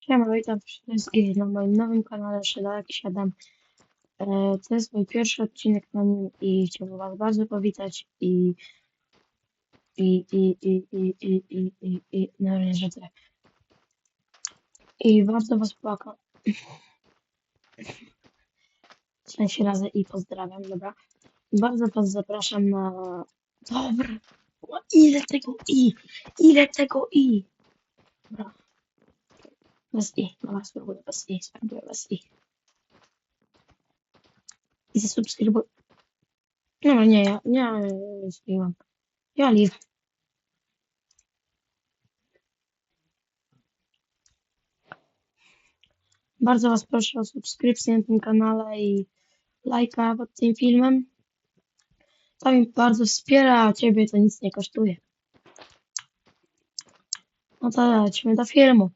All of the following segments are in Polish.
Siema, witam wszystkich na moim nowym kanale Szydalek 7. E, to jest mój pierwszy odcinek na nim i chciałbym was bardzo powitać i i i i i i i i i no nie żartuję. I bardzo was płakam. W sensie razy i pozdrawiam, dobra. Bardzo was zapraszam na... Dobra. Ile tego i? Ile tego i? Dobra. Bez i. Dobra, spróbuję bez i. Spróbuję bez i. I zasubskrybuj. No nie, ja nie, nie zmieniłam. Ja live. Bardzo Was proszę o subskrypcję na tym kanale i lajka pod tym filmem. To mi bardzo wspiera, a Ciebie to nic nie kosztuje. No to lecimy do filmu.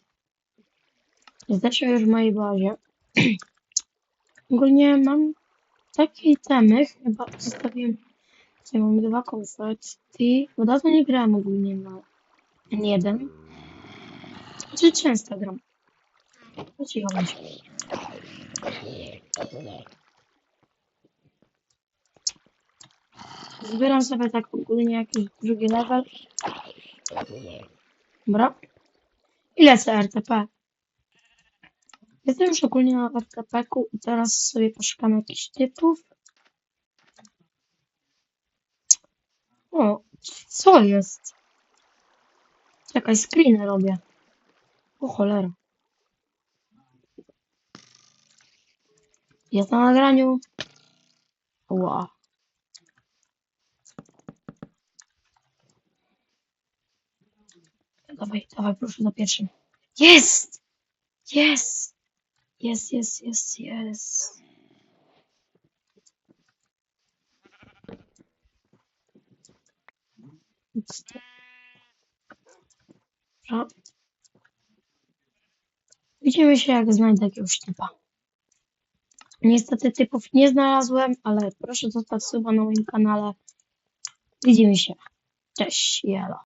Jesteśmy już w mojej bazie. Ogólnie mam takie temy, chyba zostawiłem, gdzie mam dwa konfetti, bo dawno nie grałem ogólnie na N1. Czy często gram? Cicho bądź. Zbieram sobie tak ogólnie jakiś drugi level. Dobra. I lecę RTP. Jestem już ogólnie na RTP-ku i teraz sobie poszukam jakichś typów. O, co jest? Czekaj, screeny robię. O cholera. Jest na nagraniu. Ła. Dawaj, dawaj, proszę na pierwszym. Jest! Jest! Jest, jest, jest, jest. Dobra. Widzimy się, jak znajdę jakiegoś typa. Niestety typów nie znalazłem, ale proszę zostać suba na moim kanale. Widzimy się. Cześć, jelo.